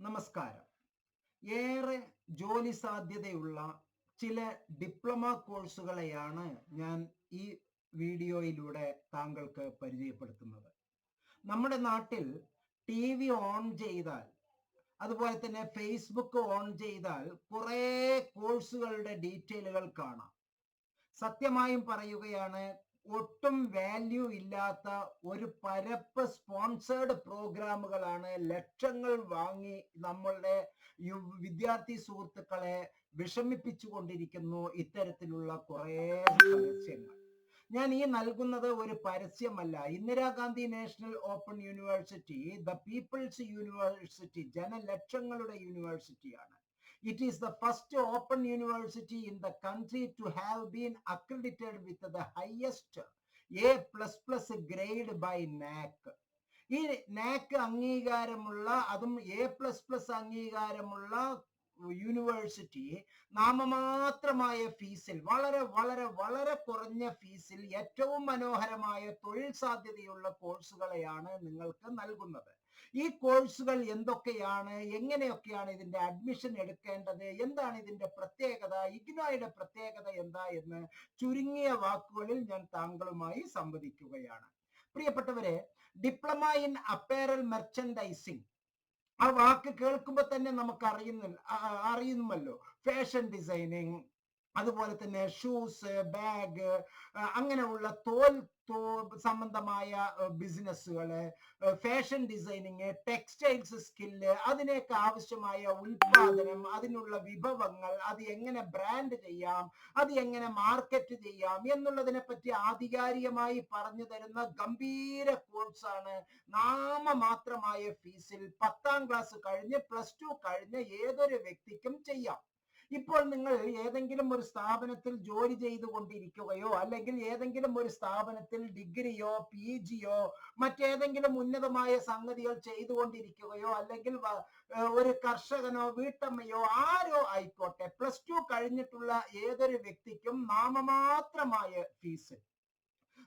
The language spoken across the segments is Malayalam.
നമസ്കാരം. ഏറെ ജോലി സാധ്യതയുള്ള ചില ഡിപ്ലോമ കോഴ്സുകളെയാണ് ഞാൻ ഈ വീഡിയോയിലൂടെ താങ്കൾക്ക് പരിചയപ്പെടുത്തുന്നത്. നമ്മുടെ നാട്ടിൽ ടി വി ഓൺ ചെയ്താൽ അതുപോലെ തന്നെ ഫേസ്ബുക്ക് ഓൺ ചെയ്താൽ കുറേ കോഴ്സുകളുടെ ഡീറ്റെയിലുകൾ കാണാം. സത്യമായും പറയുകയാണ് ഒട്ടും വാല്യൂ ഇല്ലാത്ത ഒരു പരപ്പ് സ്പോൺസേർഡ് പ്രോഗ്രാമുകളാണ് ലക്ഷങ്ങൾ വാങ്ങി നമ്മളുടെ വിദ്യാർത്ഥി സുഹൃത്തുക്കളെ വിഷമിപ്പിച്ചു കൊണ്ടിരിക്കുന്നു ഇത്തരത്തിലുള്ള കുറേ പരസ്യങ്ങൾ. ഞാൻ ഈ നൽകുന്നത് ഒരു പരസ്യമല്ല. Indira Gandhi national open university the people's university ജനലക്ഷങ്ങളുടെ യൂണിവേഴ്സിറ്റിയാണ്. It is the first open university in the country to have been accredited with the highest A plus plus grade by NAC. ഈ നാക്ക് അംഗീകാരമുള്ള അതും എ പ്ലസ് പ്ലസ് അംഗീകാരമുള്ള യൂണിവേഴ്സിറ്റി നാമമാത്രമായ ഫീസിൽ വളരെ വളരെ വളരെ കുറഞ്ഞ ഫീസിൽ ഏറ്റവും മനോഹരമായ തൊഴിൽ സാധ്യതയുള്ള കോഴ്സുകളെയാണ് നിങ്ങൾക്ക് നൽകുന്നത് ഈ കോഴ്സുകൾ എന്തൊക്കെയാണ്? എങ്ങനെയൊക്കെയാണ് ഇതിന്റെ അഡ്മിഷൻ എടുക്കേണ്ടത്? എന്താണ് ഇതിന്റെ പ്രത്യേകത? ഇഗ്നോയുടെ പ്രത്യേകത എന്താ എന്ന് ചുരുങ്ങിയ വാക്കുകളിൽ ഞാൻ താങ്കളുമായി സംവദിക്കുകയാണ്. പ്രിയപ്പെട്ടവരെ ഡിപ്ലോമ ഇൻ അപ്പേറൽ മെർച്ചൻഡൈസിംഗ് ആ വാക്ക് കേൾക്കുമ്പോൾ തന്നെ നമുക്ക് അറിയുന്ന അറിയുമല്ലോ ഫാഷൻ ഡിസൈനിങ് അതുപോലെ തന്നെ ഷൂസ് ബാഗ് അങ്ങനെയുള്ള തോൽ സംബന്ധമായ ബിസിനസ്സുകൾ ഫാഷൻ ഡിസൈനിങ് ടെക്സ്റ്റൈൽസ് സ്കില്ല് അതിനൊക്കെ ആവശ്യമായ ഉൽപാദനം അതിനുള്ള വിഭവങ്ങൾ അത് എങ്ങനെ ബ്രാൻഡ് ചെയ്യാം അത് എങ്ങനെ മാർക്കറ്റ് ചെയ്യാം എന്നുള്ളതിനെ പറ്റി ആധികാരികമായി പറഞ്ഞു തരുന്ന ഗംഭീര കോഴ്സാണ് നാമമാത്രമായ ഫീസിൽ പത്താം ക്ലാസ് കഴിഞ്ഞ് പ്ലസ് ടു കഴിഞ്ഞ് ഏതൊരു വ്യക്തിക്കും ചെയ്യാം. ഇപ്പോൾ നിങ്ങൾ ഏതെങ്കിലും ഒരു സ്ഥാപനത്തിൽ ജോലി ചെയ്തുകൊണ്ടിരിക്കുകയോ അല്ലെങ്കിൽ ഏതെങ്കിലും ഒരു സ്ഥാപനത്തിൽ ഡിഗ്രിയോ പി ജിയോ മറ്റേതെങ്കിലും ഉന്നതമായ സംഗതികൾ ചെയ്തുകൊണ്ടിരിക്കുകയോ അല്ലെങ്കിൽ ഒരു കർഷകനോ വീട്ടമ്മയോ ആരോ ആയിക്കോട്ടെ പ്ലസ് ടു കഴിഞ്ഞിട്ടുള്ള ഏതൊരു വ്യക്തിക്കും നാമമാത്രമായ ഫീസ്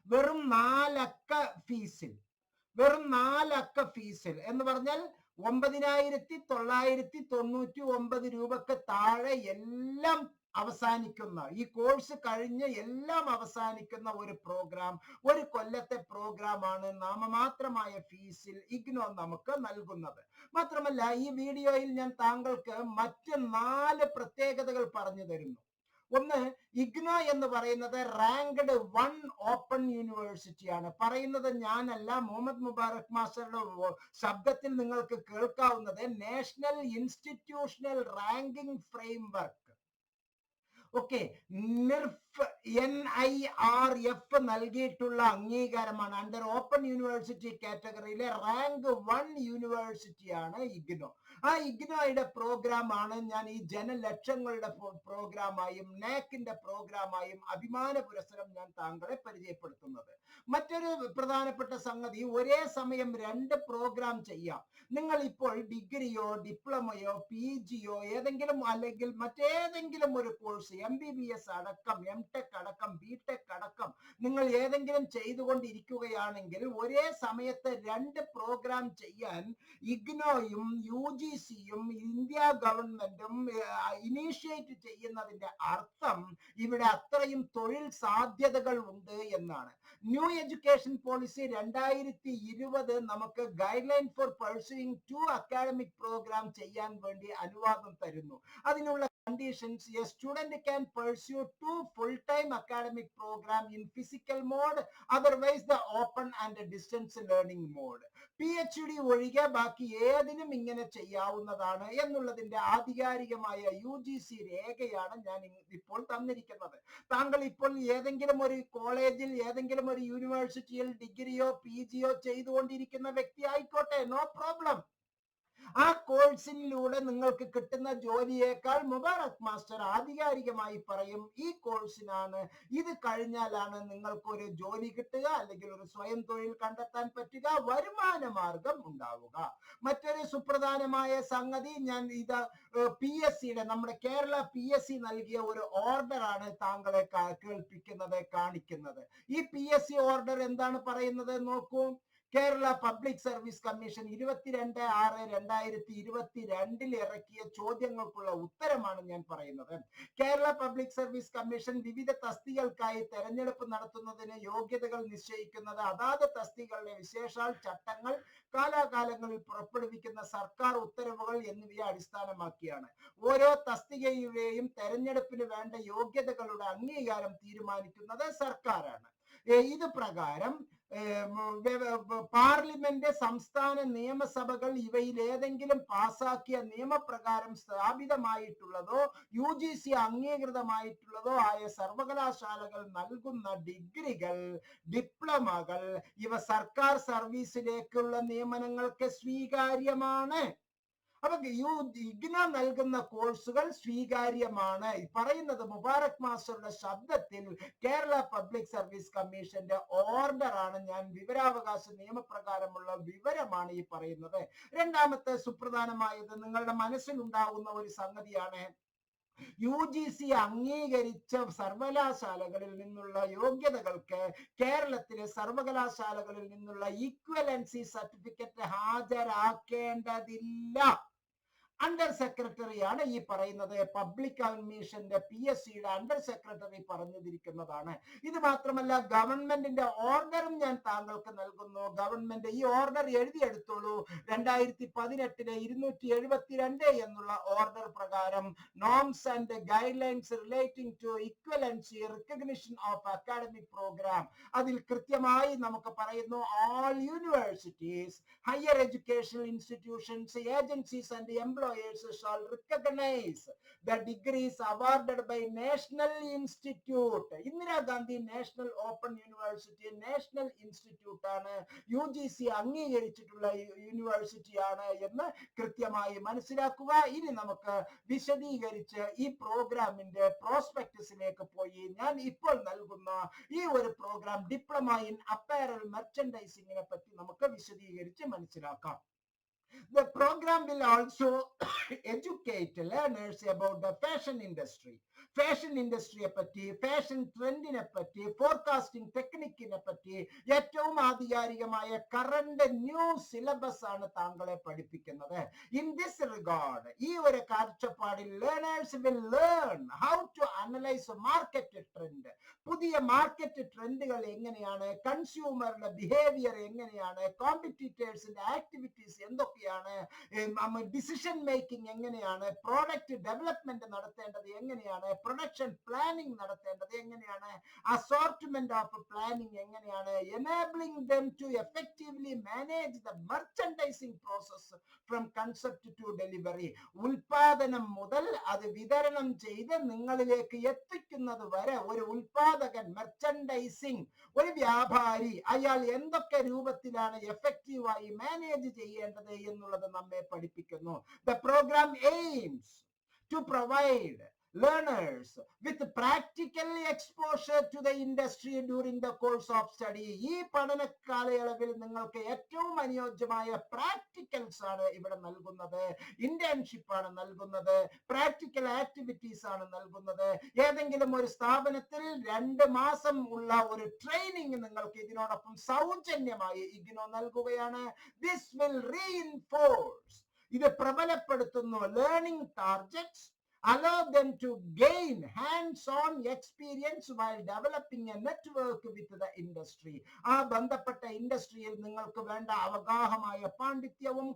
വെറും നാലക്ക ഫീസിൽ വെറും നാലക്ക ഫീസിൽ എന്ന് പറഞ്ഞാൽ ഒമ്പതിനായിരത്തി തൊള്ളായിരത്തി തൊണ്ണൂറ്റി ഒമ്പത് രൂപക്ക് താഴെ എല്ലാം അവസാനിക്കുന്ന ഈ കോഴ്സ് കഴിഞ്ഞ് എല്ലാം അവസാനിക്കുന്ന ഒരു പ്രോഗ്രാം ഒരു കൊല്ലത്തെ പ്രോഗ്രാമാണ് നാമമാത്രമായ ഫീസിൽ ഇഗ്നോ നമുക്ക് നൽകുന്നത്. മാത്രമല്ല ഈ വീഡിയോയിൽ ഞാൻ താങ്കൾക്ക് മറ്റ് നാല് പ്രത്യേകതകൾ പറഞ്ഞു തരുന്നു. ഒന്ന് ഇഗ്ന എന്ന് പറയുന്നത് റാങ്ക്ഡ് വൺ ഓപ്പൺ യൂണിവേഴ്സിറ്റിയാണ് പറയുന്നത് ഞാനല്ല മുഹമ്മദ് മുബാറക് മാസ്റ്ററുടെ ശബ്ദത്തിൽ നിങ്ങൾക്ക് കേൾക്കാവുന്നത് national institutional ranking framework. Okay NIRF N I R F നൽകിയിട്ടുള്ള അംഗീകാരമാണ്. അണ്ടർ ഓപ്പൺ യൂണിവേഴ്സിറ്റി കാറ്റഗറിയിലെ റാങ്ക് വൺ യൂണിവേഴ്സിറ്റിയാണ് ഇഗ്നോ. ആ ഇഗ്നോയുടെ പ്രോഗ്രാം ആണ് ഞാൻ ഈ ജനലക്ഷങ്ങളുടെ പ്രോഗ്രാമായും നാക്കിന്റെ പ്രോഗ്രാമായും അഭിമാന പുരസ്സരം ഞാൻ താങ്കളെ പരിചയപ്പെടുത്തുന്നത്. മറ്റൊരു പ്രധാനപ്പെട്ട സംഗതി ഒരേ സമയം രണ്ട് പ്രോഗ്രാം ചെയ്യാം. നിങ്ങൾ ഇപ്പോൾ ഡിഗ്രിയോ ഡിപ്ലോമയോ പി ജിയോ ഏതെങ്കിലും അല്ലെങ്കിൽ മറ്റേതെങ്കിലും ഒരു course M B B S അടക്കം എം ടെക് അടക്കം ബി ടെക് അടക്കം നിങ്ങൾ ഏതെങ്കിലും ചെയ്തുകൊണ്ടിരിക്കുകയാണെങ്കിൽ ഒരേ സമയത്ത് രണ്ട് പ്രോഗ്രാം ചെയ്യാൻ ഇഗ്നോയും യു ജി സിയും ഇന്ത്യ ഗവൺമെന്റും ഇനീഷ്യേറ്റ് ചെയ്യുന്നതിന്റെ അർത്ഥം ഇവിടെ അത്രയും തൊഴിൽ സാധ്യതകൾ ഉണ്ട് എന്നാണ്. ന്യൂ എഡ്യൂക്കേഷൻ പോളിസി രണ്ടായിരത്തി ഇരുപത് നമുക്ക് guideline for pursuing two academic programme ചെയ്യാൻ വേണ്ടി അനുവാദം തരുന്നു. അതിനുള്ള conditions a student can pursue two full-time academic program in physical mode otherwise the open and distance learning mode. PhD ഒഴികെ ബാക്കി ഏതിനും ഇങ്ങനെ ചെയ്യാവുന്നതാണ് എന്നുള്ളതിന്റെ ആധികാരികമായ യു ജി സി രേഖയാണ് ഞാൻ ഇപ്പോൾ തന്നിരിക്കുന്നത്. താങ്കൾ ഇപ്പോൾ ഏതെങ്കിലും ഒരു കോളേജിൽ ഏതെങ്കിലും ഒരു യൂണിവേഴ്സിറ്റിയിൽ ഡിഗ്രിയോ പി ജിയോ ചെയ്തുകൊണ്ടിരിക്കുന്ന വ്യക്തി ആയിക്കോട്ടെ നോ പ്രോബ്ലം. ആ കോഴ്സിലൂടെ നിങ്ങൾക്ക് കിട്ടുന്ന ജോലിയേക്കാൾ മുബാറക് മാസ്റ്റർ ആധികാരികമായി പറയും ഈ കോഴ്സിനാണ് ഇത് കഴിഞ്ഞാലാണ് നിങ്ങൾക്ക് ഒരു ജോലി കിട്ടുക അല്ലെങ്കിൽ ഒരു സ്വയം തൊഴിൽ കണ്ടെത്താൻ പറ്റുക വരുമാന മാർഗം ഉണ്ടാവുക. മറ്റൊരു സുപ്രധാനമായ സംഗതി ഞാൻ ഇത് പി എസ് സിയുടെ നമ്മുടെ കേരള പി എസ് സി നൽകിയ ഒരു ഓർഡർ ആണ് താങ്കളെ കേൾപ്പിക്കുന്നത് കാണിക്കുന്നത്. ഈ പി എസ് സി ഓർഡർ എന്താണ് പറയുന്നത് നോക്കൂ. കേരള പബ്ലിക് സർവീസ് കമ്മീഷൻ ഇരുപത്തിരണ്ട് ആറ് രണ്ടായിരത്തി ഇരുപത്തി രണ്ടിൽ ഇറക്കിയ ചോദ്യങ്ങൾക്കുള്ള ഉത്തരമാണ് ഞാൻ പറയുന്നത്. കേരള പബ്ലിക് സർവീസ് കമ്മീഷൻ വിവിധ തസ്തികൾക്കായി തെരഞ്ഞെടുപ്പ് നടത്തുന്നതിന് യോഗ്യതകൾ നിശ്ചയിക്കുന്നത് അതാത് തസ്തികളുടെ വിശേഷാൽ ചട്ടങ്ങൾ കാലാകാലങ്ങളിൽ പുറപ്പെടുവിക്കുന്ന സർക്കാർ ഉത്തരവുകൾ എന്നിവയെ അടിസ്ഥാനമാക്കിയാണ്. ഓരോ തസ്തികയുടെയും തെരഞ്ഞെടുപ്പിന് വേണ്ട യോഗ്യതകളുടെ അംഗീകാരം തീരുമാനിക്കുന്നത് സർക്കാരാണ്. ഇത് പ്രകാരം പാർലമെന്റ് സംസ്ഥാന നിയമസഭകൾ ഇവയിൽ ഏതെങ്കിലും പാസാക്കിയ നിയമപ്രകാരം സ്ഥാപിതമായിട്ടുള്ളതോ യു ജി സി അംഗീകൃതമായിട്ടുള്ളതോ ആയ സർവകലാശാലകൾ നൽകുന്ന ഡിഗ്രികൾ ഡിപ്ലോമകൾ ഇവ സർക്കാർ സർവീസിലേക്കുള്ള നിയമനങ്ങൾക്ക് സ്വീകാര്യമാണ്. അപ്പൊ യു ഇഗ്ന നൽകുന്ന കോഴ്സുകൾ സ്വീകാര്യമാണ്. പറയുന്നത് മുബാറക് മാസ്റ്ററുടെ ശബ്ദത്തിൽ കേരള പബ്ലിക് സർവീസ് കമ്മീഷന്റെ ഓർഡർ ആണ്. ഞാൻ വിവരാവകാശ നിയമപ്രകാരമുള്ള വിവരമാണ് ഈ പറയുന്നത്. രണ്ടാമത്തെ സുപ്രധാനമായത് നിങ്ങളുടെ മനസ്സിലുണ്ടാകുന്ന ഒരു സംഗതിയാണ്. യു ജി സി അംഗീകരിച്ച സർവകലാശാലകളിൽ നിന്നുള്ള യോഗ്യതകൾക്ക് കേരളത്തിലെ സർവകലാശാലകളിൽ നിന്നുള്ള ഈക്വലൻസി സർട്ടിഫിക്കറ്റ് ഹാജരാക്കേണ്ടതില്ല. അണ്ടർ സെക്രട്ടറിയാണ് ഈ പറയുന്നത്. പബ്ലിക് അഡ്മിഷന്റെ പി എസ് സിയുടെ അണ്ടർ സെക്രട്ടറി പറഞ്ഞിരിക്കുന്നതാണ്. ഇത് മാത്രമല്ല ഗവൺമെന്റിന്റെ ഓർഡറും ഞാൻ താങ്കൾക്ക് നൽകുന്നു. ഗവൺമെന്റ് ഈ ഓർഡർ എഴുതിയെടുത്തോളൂ. രണ്ടായിരത്തി പതിനെട്ടിലെ ഇരുന്നൂറ്റി എഴുപത്തിരണ്ട് എന്നുള്ള ഓർഡർ പ്രകാരം norms and guidelines relating to equivalency recognition of academic programme അതിൽ കൃത്യമായി നമുക്ക് പറയുന്നു all universities higher educational institutions, agencies, and employers shall recognize the degrees awarded by National Institute. Indira Gandhi national open university national institute ആണ്. യു ജി സി അംഗീകരിച്ചിട്ടുള്ള യൂണിവേഴ്സിറ്റി ആണ് എന്ന് കൃത്യമായി മനസ്സിലാക്കുക. ഇനി നമുക്ക് വിശദീകരിച്ച് ഈ പ്രോഗ്രാമിന്റെ പ്രോസ്പെക്ടസിലേക്ക് പോയി. ഞാൻ ഇപ്പോൾ നൽകുന്ന ഈ ഒരു പ്രോഗ്രാം ഡിപ്ലോമ ഇൻ അപ്പാരൽ മെർച്ചൻഡൈസിങ്ങിനെ പറ്റി നമുക്ക് വിശദീകരിച്ച് മനസ്സിലാക്കാം. The program will also educate learners about the fashion industry. Fashion ഇൻഡസ്ട്രിയെ പറ്റി ഫാഷൻ ട്രെൻഡിനെ പറ്റി ഫോർകാസ്റ്റിംഗ് ടെക്നിക്കിനെ പറ്റി ഏറ്റവും ആധികാരികമായ കറണ്ട് ന്യൂ സിലബസ് ആണ് താങ്കളെ പഠിപ്പിക്കുന്നത്. ഇൻ ദിസ് റിഗാർഡ് ഈ ഒരു കാഴ്ചപ്പാടിൽ learners will learn how to analyse market trend പുതിയ മാർക്കറ്റ് ട്രെൻഡുകൾ എങ്ങനെയാണ് കൺസ്യൂമറുടെ ബിഹേവിയർ എങ്ങനെയാണ് കോമ്പറ്റീറ്റേഴ്സിന്റെ ആക്ടിവിറ്റീസ് എന്തൊക്കെയാണ് ഡിസിഷൻ മേക്കിംഗ് എങ്ങനെയാണ് പ്രോഡക്റ്റ് ഡെവലപ്മെന്റ് നടത്തേണ്ടത് എങ്ങനെയാണ് പ്രൊഡക്ഷൻ പ്ലാനിങ് നടത്തേണ്ടത് എങ്ങനെയാണ്? അസോർട്ട്മെന്റ് ഓഫ് പ്ലാനിങ് എങ്ങനെയാണ്? Enabling them to effectively manage the merchandising process from concept to delivery ഉൽപാദനം മുതൽ അത് വിതരണം ചെയ്ത് നിങ്ങളിലേക്ക് എത്തിക്കുന്നത് വരെ ഒരു ഉൽപാദകൻ മെർച്ചൻഡൈസിംഗ് ഒരു വ്യാപാരി അയാൾ എന്തൊക്കെ രൂപത്തിലാണ് എഫക്റ്റീവായി മാനേജ് ചെയ്യേണ്ടത് എന്നുള്ളത് നമ്മെ പഠിപ്പിക്കുന്നു. The programme aims to provide learners with practical exposure to the industry during the course of study. ഈ പഠന കാലയളവിൽ നിങ്ങൾക്ക് ഏറ്റവും അനുയോജ്യമായ പ്രാക്ടിക്കൽസ് ആണ് ഇവിടെ നൽകുന്നത്. ഇന്റേൺഷിപ്പ് ആണ് നൽകുന്നത്. പ്രാക്ടിക്കൽ ആക്ടിവിറ്റീസ് ആണ് നൽകുന്നത്. ഏതെങ്കിലും ഒരു സ്ഥാപനത്തിൽ രണ്ട് മാസം ഉള്ള ഒരു ട്രെയിനിങ് നിങ്ങൾക്ക് ഇതിനോടൊപ്പം സൗജന്യമായി ഇഗ്നോ നൽകുകയാണ്. ദിസ് വിൽ റീഇൻഫോഴ്സ് ഇത് പ്രബലപ്പെടുത്തുന്നു. Learning targets allow them to gain hands-on experience while developing a network with the industry. ആ ബന്ധപ്പെട്ട ഇൻഡസ്ട്രിയിൽ നിങ്ങൾക്ക് വേണ്ട അവഗാഹമായ പാണ്ഡിത്യവും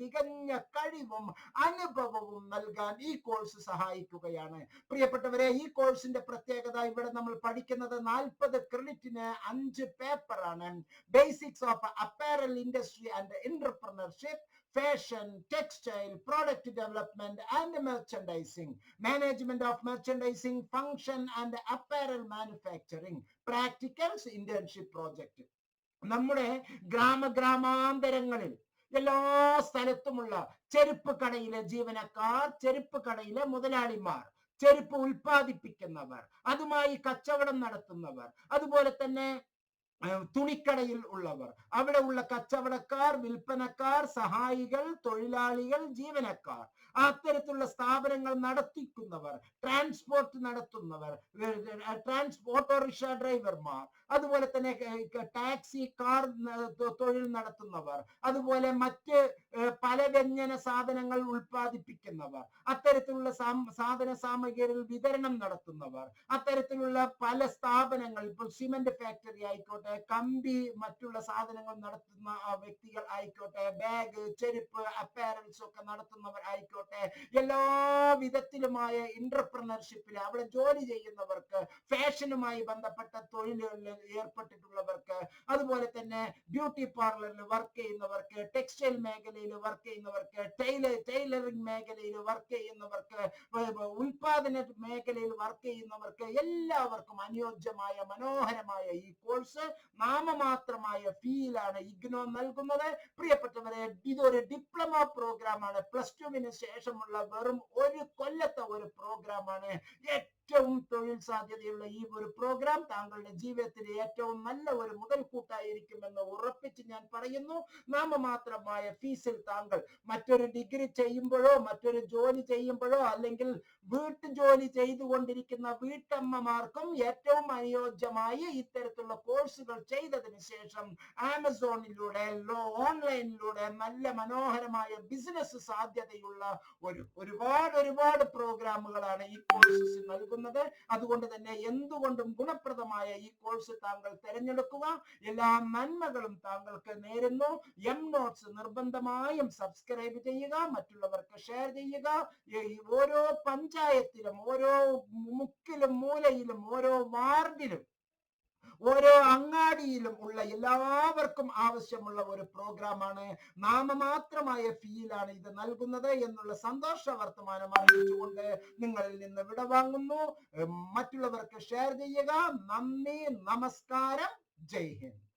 തികഞ്ഞ കഴിവും അനുഭവവും നൽകാൻ ഈ കോഴ്സ് സഹായിക്കുകയാണ്. പ്രിയപ്പെട്ടവരെ ഈ കോഴ്സിന്റെ പ്രത്യേകത ഇവിടെ നമ്മൾ പഠിക്കുന്നത് നാൽപ്പത് ക്രെഡിറ്റിന് അഞ്ച് പേപ്പറാണ്. Basics of apparel industry and entrepreneurship fashion, textile, product development, and merchandising, management of merchandising, function and apparel manufacturing, practicals, internship project. നമ്മുടെ ഗ്രാമഗ്രാമാന്തരങ്ങളിൽ എല്ലാ സ്ഥലത്തുമുള്ള ചെരുപ്പ് കടയിലെ ജീവനക്കാർ ചെരുപ്പ് കടയിലെ മുതലാളിമാർ ചെരുപ്പ് ഉൽപ്പാദിപ്പിക്കുന്നവർ അതുമായി കച്ചവടം നടത്തുന്നവർ അതുപോലെ തന്നെ തുണിക്കടയിൽ ഉള്ളവർ. അവിടെ ഉള്ള കച്ചവടക്കാർ വിൽപ്പനക്കാർ സഹായികൾ തൊഴിലാളികൾ ജീവനക്കാർ. അത്തരത്തിലുള്ള സ്ഥാപനങ്ങൾ നടത്തിക്കുന്നവർ ട്രാൻസ്പോർട്ട് നടത്തുന്നവർ ഓട്ടോറിക്ഷ ഡ്രൈവർമാർ അതുപോലെ തന്നെ ടാക്സി കാർ തൊഴിൽ നടത്തുന്നവർ അതുപോലെ മറ്റ് പല വ്യഞ്ജന സാധനങ്ങൾ ഉൽപ്പാദിപ്പിക്കുന്നവർ അത്തരത്തിലുള്ള സാധന സാമഗ്രികൾ വിതരണം നടത്തുന്നവർ അത്തരത്തിലുള്ള പല സ്ഥാപനങ്ങൾ ഇപ്പോൾ സിമന്റ് ഫാക്ടറി ആയിക്കോട്ടെ കമ്പി മറ്റുള്ള സാധനങ്ങൾ നടത്തുന്ന വ്യക്തികൾ ആയിക്കോട്ടെ. ബാഗ് ചെരുപ്പ് അപ്പാരൽസ് ഒക്കെ നടത്തുന്നവർ ആയിക്കോട്ടെ. എല്ലാ വിധത്തിലുമായ ഇന്റർപ്രണർഷിപ്പിൽ അവിടെ ജോലി ചെയ്യുന്നവർക്ക് ഫാഷനുമായി ബന്ധപ്പെട്ട തൊഴിലുകളിൽ ഏർപ്പെട്ടിട്ടുള്ളവർക്ക് അതുപോലെ തന്നെ ബ്യൂട്ടി പാർലറിൽ വർക്ക് ചെയ്യുന്നവർക്ക് ടെക്സ്റ്റൈൽ മേഖലയിൽ വർക്ക് ചെയ്യുന്നവർക്ക് ടൈലർ ടൈലറിംഗ് മേഖലയിൽ വർക്ക് ചെയ്യുന്നവർക്ക് ഉൽപാദന മേഖലയിൽ വർക്ക് ചെയ്യുന്നവർക്ക് എല്ലാവർക്കും അനുയോജ്യമായ മനോഹരമായ ഈ കോഴ്സ് നാമമാത്രമായ ഫീലാണ് ഇഗ്നോ നൽകുന്നത്. പ്രിയപ്പെട്ടവരെ ഇതൊരു ഡിപ്ലോമ പ്രോഗ്രാം ആണ്. പ്ലസ് ടുവിന് ശേഷമുള്ള വെറും ഒരു കൊല്ലത്തെ ഒരു പ്രോഗ്രാം ആണ്. ഏറ്റവും തൊഴിൽ സാധ്യതയുള്ള ഈ ഒരു പ്രോഗ്രാം താങ്കളുടെ ജീവിതത്തിലെ ഏറ്റവും നല്ല ഒരു മുതൽക്കൂട്ടായിരിക്കുമെന്ന് ഉറപ്പിച്ച് ഞാൻ പറയുന്നു. നാമമാത്രമായ ഫീസിൽ താങ്കൾ മറ്റൊരു ഡിഗ്രി ചെയ്യുമ്പോഴോ മറ്റൊരു ജോലി ചെയ്യുമ്പോഴോ അല്ലെങ്കിൽ വീട്ടു ജോലി ചെയ്തുകൊണ്ടിരിക്കുന്ന വീട്ടമ്മമാർക്കും ഏറ്റവും അനുയോജ്യമായ ഇത്തരത്തിലുള്ള കോഴ്സുകൾ ചെയ്തതിന് ശേഷം ആമസോണിലൂടെ ഓൺലൈനിലൂടെ നല്ല മനോഹരമായ ബിസിനസ് സാധ്യതയുള്ള ഒരു ഒരുപാട് ഒരുപാട് പ്രോഗ്രാമുകളാണ് ഈ കോഴ്സസ് നൽകുന്നത്. അതുകൊണ്ട് തന്നെ എന്തുകൊണ്ടും ഗുണപ്രദമായ ഈ കോഴ്സ് താങ്കൾ തിരഞ്ഞെടുക്കുക. എല്ലാ നന്മകളും താങ്കൾക്ക് നേരുന്നു. എം നോട്ട്സ് നിർബന്ധമായും സബ്സ്ക്രൈബ് ചെയ്യുക. മറ്റുള്ളവർക്ക് ഷെയർ ചെയ്യുക. ഓരോ പഞ്ചായത്തിലും ഓരോ മുക്കിലും മൂലയിലും ഓരോ വാർഡിലും ഓരോ അങ്ങാടിയിലും ഉള്ള എല്ലാവർക്കും ആവശ്യമുള്ള ഒരു പ്രോഗ്രാമാണ്. നാമമാത്രമായ ഫീലാണ് ഇത് നൽകുന്നത് എന്നുള്ള സന്തോഷ വർത്തമാനം അറിയിച്ചുകൊണ്ട് നിങ്ങളിൽ നിന്ന് വിടവാങ്ങുന്നു വാങ്ങുന്നു. മറ്റുള്ളവർക്ക് ഷെയർ ചെയ്യുക. നന്ദി നമസ്കാരം. ജയ് ഹിന്ദ്.